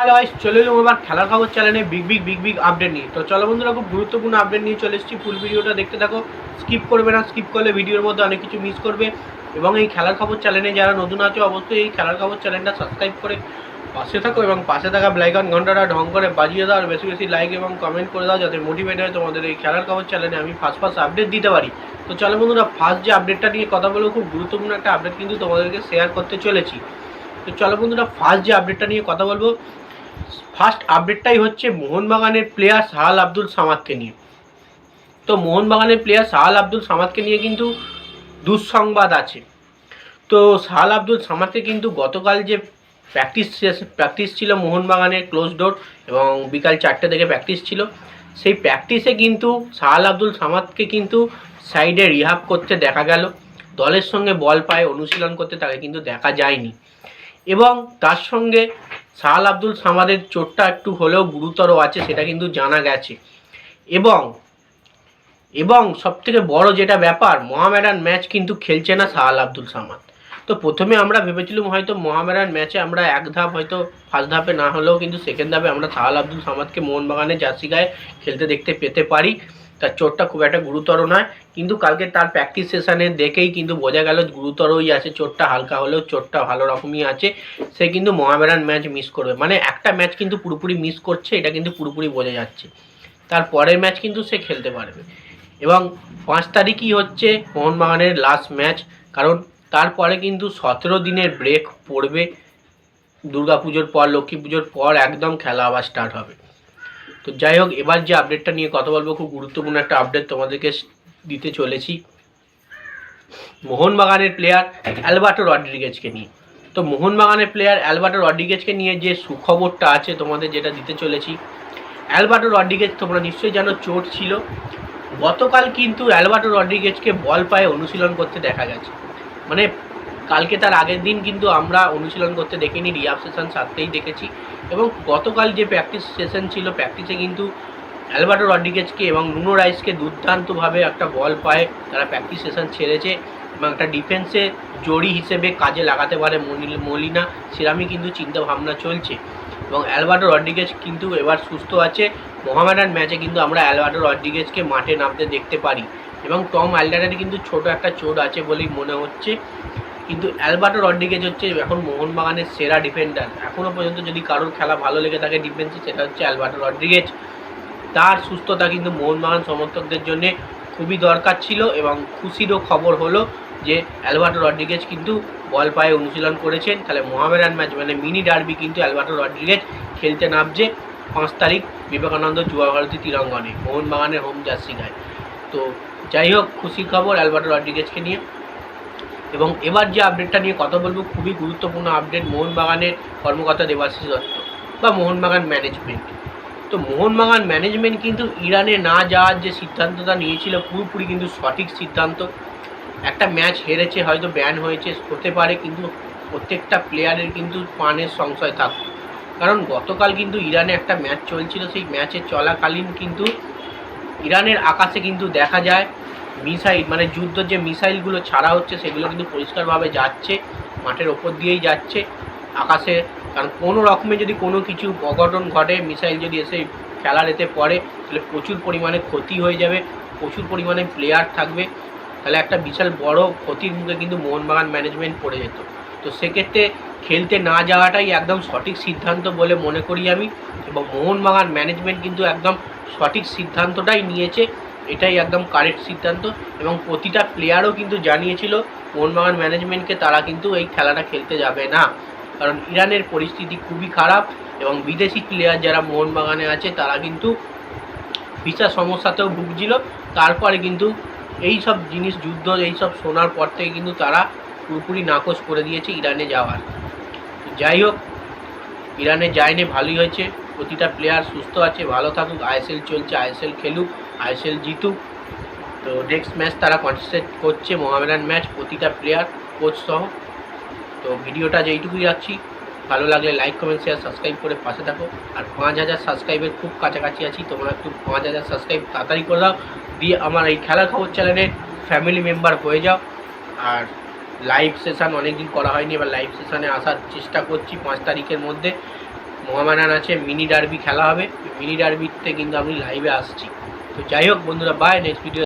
Hello guys চলে এলাম এবার খেলার খবর চ্যানেলে big big big big update নিয়ে। তো চলো বন্ধুরা, খুব গুরুত্বপূর্ণ আপডেট নিয়ে চলে এসেছি। ফুল ভিডিওটা দেখতে থাকো। স্কিপ করবে না স্কিপ করলে ভিডিওর মধ্যে অনেক কিছু মিস করবে। এবং এই খেলার খবর চ্যানেলে যারা নতুন আছে, অবশ্যই এই খেলার খবর চ্যানেলটা সাবস্ক্রাইব করে পাশে থাকো এবং পাশে থাকা ব্লাইকন ঘন্টাটা ঢং করে বাজিয়ে দাও। আর বেশি বেশি লাইক এবং কমেন্ট করে দাও যাতে মোটিভেট হয় তোমাদের এই খেলার খবর চ্যানেলে আমি ফার্স্ট ফার্স্ট আপডেট দিতে পারি। তো চলো বন্ধুরা ফার্স্ট যে আপডেটটা নিয়ে কথা বলব, খুব গুরুত্বপূর্ণ একটা আপডেট কিন্তু তোমাদেরকে শেয়ার করতে চলেছি। তো চলো বন্ধুরা ফার্স্ট যে আপডেটটা নিয়ে কথা বলব ফার্স্ট আপডেটটাই হচ্ছে মোহনবাগানের প্লেয়ার সাহাল আব্দুল সামাদকে নিয়ে। তো মোহনবাগানের প্লেয়ার সাহাল আব্দুল সামাদকে নিয়ে কিন্তু দুঃসংবাদ আছে। তো সাহাল আব্দুল সামাদকে কিন্তু গতকাল যে প্র্যাকটিস প্র্যাকটিস ছিল মোহনবাগানের ক্লোজ ডোর এবং বিকাল চারটে থেকে প্র্যাকটিস ছিল, সেই প্র্যাকটিসে কিন্তু সাহাল আব্দুল সামাদকে কিন্তু সাইডে রিহাব করতে দেখা গেল। দলের সঙ্গে বল পায়ে, অনুশীলন করতে তাকে কিন্তু দেখা যায়নি। এবং তার সঙ্গে সাহাল আব্দুল সামাদের চোটটা একটু হলেও গুরুতর আছে, সেটা কিন্তু জানা গেছে। এবং এবং সবথেকে বড় যেটা ব্যাপার, মোহামেডান ম্যাচ কিন্তু খেলছে না সাহাল আব্দুল সামাদ। তো প্রথমে আমরা ভেবেছিলাম হয়তো মোহামেডান ম্যাচে আমরা এক ধাপ হয়তো ফার্স্ট ধাপে না হলেও কিন্তু সেকেন্ড ধাপে আমরা সাহাল আব্দুল সামাদকে মোহনবাগানের জার্সি গায়ে খেলতে দেখতে পেতে পারি। তার চোটটা খুব একটা গুরুতর নয়। কিন্তু কালকে তার প্র্যাকটিস সেশনে দেখেই কিন্তু বোঝা গেল গুরুতরই আছে, চোটটা হালকা হলেও চোটটা ভালো রকমই আছে। সে কিন্তু মোহামেডান ম্যাচ মিস করবে। মানে একটা ম্যাচ কিন্তু পুরোপুরি মিস করছে, এটা কিন্তু পুরোপুরি বোঝা যাচ্ছে। তার পরের ম্যাচ কিন্তু সে খেলতে পারবে। এবং পাঁচ তারিখই হচ্ছে মোহনবাগানের লাস্ট ম্যাচ কারণ তারপরে কিন্তু সতেরো দিনের ব্রেক পড়বে। দুর্গাপুজোর পর, লক্ষ্মী পুজোর পর একদম খেলা আবার স্টার্ট হবে। তো যাই হোক, এবার যে আপডেটটা নিয়ে কথা বলব, খুব গুরুত্বপূর্ণ একটা আপডেট তোমাদেরকে দিতে চলেছি। মোহনবাগানের প্লেয়ার অ্যালবার্টো রড্রিগেজকে নিয়ে। তো মোহনবাগানের প্লেয়ার অ্যালবার্টো রড্রিগেজকে নিয়ে যে সুখবরটা আছে তোমাদের যেটা দিতে চলেছি, অ্যালবার্টো রড্রিগেজ তোমরা নিশ্চয়ই জানো, চোট ছিল। গতকাল কিন্তু অ্যালবার্টো রড্রিগেজকে বল পায়ে অনুশীলন করতে দেখা গেছে। মানে কালকে তার আগের দিন কিন্তু আমরা অনুশীলন করতে দেখিনি, রিয়াব সেশন সারতেই দেখেছি এবং গতকাল যে প্র্যাকটিস সেশন ছিল প্র্যাকটিসে কিন্তু অ্যালবার্টো রড্রিগেজকে এবং নুনো রাইসকে দুর্দান্তভাবে একটা বল পায়ে, তারা প্র্যাকটিস সেশন ছেড়েছে এবং একটা ডিফেন্সে জড়ি হিসেবে কাজে লাগাতে পারে মলিনা, সেরামই কিন্তু চিন্তা ভাবনা চলছে এবং অ্যালবার্টো রড্রিগেজ কিন্তু এবার সুস্থ আছে, মোহামেডান ম্যাচে কিন্তু আমরা অ্যালবার্টো রড্রিগেজকে মাঠে নামতে দেখতে পারি এবং টম অ্যালডারের কিন্তু ছোট একটা চোট আছে বলেই মনে হচ্ছে। কিন্তু অ্যালবার্টো রড্রিগেজ হচ্ছে এখন মোহনবাগানের সেরা ডিফেন্ডার এখনও পর্যন্ত যদি কারোর খেলা ভালো লেগে থাকে ডিফেন্সে সেটা হচ্ছে অ্যালবার্টো রড্রিগেজ। তার সুস্থতা কিন্তু মোহনবাগান সমর্থকদের জন্য খুবই দরকার ছিল এবং খুশিরও খবর হলো যে অ্যালবার্টো রড্রিগেজ কিন্তু বল পায়ে অনুশীলন করেছেন। তাহলে মোহামেডান ম্যাচ মানে মিনি ডার্বি কিন্তু অ্যালবার্টো রড্রিগেজ খেলতে নামছে পাঁচ তারিখ বিবেকানন্দ যুবা ভারতী তীরাঙ্গনে, মোহনবাগানের হোম জার্সি গায়ে। তো যাই হোক, খুশির খবর অ্যালবার্টো রড্রিগেজকে নিয়ে। এবং এবার যে আপডেটটা নিয়ে কথা বলব, খুবই গুরুত্বপূর্ণ আপডেট মোহনবাগানের কর্মকর্তা দেবাশিস দত্ত বা মোহনবাগান ম্যানেজমেন্ট তো মোহনবাগান ম্যানেজমেন্ট কিন্তু ইরানে না যাওয়ার যে সিদ্ধান্তটা নিয়েছিল, পুরোপুরি কিন্তু সঠিক সিদ্ধান্ত। একটা ম্যাচ হেরেছে, হয়তো ব্যান হয়েছে, হতে পারে, কিন্তু প্রত্যেকটা প্লেয়ারের কিন্তু পানের সংশয় থাকতো কারণ গতকাল কিন্তু ইরানে একটা ম্যাচ চলছিল, সেই ম্যাচের চলাকালীন কিন্তু ইরানের আকাশে কিন্তু দেখা যায় মিসাইল মানে যুদ্ধর যে মিসাইলগুলো ছাড়া হচ্ছে, সেগুলো কিন্তু পরিষ্কারভাবে যাচ্ছে, মাঠের ওপর দিয়েই যাচ্ছে, আকাশে। কারণ কোনো রকমে যদি কোনো কিছু অঘটন ঘটে, মিসাইল যদি এসে খেলার এতে পড়ে, তাহলে প্রচুর পরিমাণে ক্ষতি হয়ে যাবে, প্রচুর পরিমাণে প্লেয়ার থাকবে। তাহলে একটা বিশাল বড় ক্ষতির মুখে কিন্তু মোহনবাগান ম্যানেজমেন্ট পড়ে যেত। তো সেক্ষেত্রে খেলতে না যাওয়াটাই একদম সঠিক সিদ্ধান্ত বলে মনে করি আমি। এবং মোহনবাগান ম্যানেজমেন্ট কিন্তু একদম সঠিক সিদ্ধান্তটাই নিয়েছে। এটাই একদম কারেক্ট সিদ্ধান্ত এবং প্রতিটা প্লেয়ারও কিন্তু জানিয়েছিল মোহনবাগান ম্যানেজমেন্টকে তারা কিন্তু এই খেলাটা খেলতে যাবে না। কারণ ইরানের পরিস্থিতি খুবই খারাপ এবং বিদেশি প্লেয়ার যারা মোহনবাগানে আছে তারা কিন্তু ভিসা সমস্যাতেও ভুগছিল। তারপরে কিন্তু এই সব জিনিস যুদ্ধ এই সব শোনার পর থেকে কিন্তু তারা পুরোপুরি নাকচ করে দিয়েছে ইরানে যাওয়ার। যাই হোক, ইরানে যায়নি, ভালোই হয়েছে। প্রতিটা প্লেয়ার সুস্থ আছে, ভালো থাকুক, আইএসএল চলছে, আইএসএল খেলুক। আইএসএল জিতুক। তো নেক্সট ম্যাচ তারা কনসেন্ট্রেট করছে মোহামেডান ম্যাচ প্রতিটা প্লেয়ার কোচ সহ। তো ভিডিওটা যেইটুকুই রাখছি। ভালো লাগলে লাইক কমেন্ট শেয়ার সাবস্ক্রাইব করে পাশে থাকো। আর পাঁচ হাজার সাবস্ক্রাইবের খুব কাছাকাছি আছি, তোমরা একটু পাঁচ হাজার সাবস্ক্রাইব তাড়াতাড়ি করে দাও। দিয়ে আমার এই খেলার খবর চ্যানেলের ফ্যামিলি মেম্বার হয়ে যাও। আর লাইভ সেশান অনেক দিন করা হয়নি, এবার লাইভ সেশানে আসার চেষ্টা করছি পাঁচ তারিখের মধ্যে। মোহামেডান আছে মিনি ডার্বি খেলা হবে। মিনি ডার্বিতে কিন্তু আমি লাইভে আসছি। তো যাই হোক বন্ধুরা বাই নেক্সট ভিডিও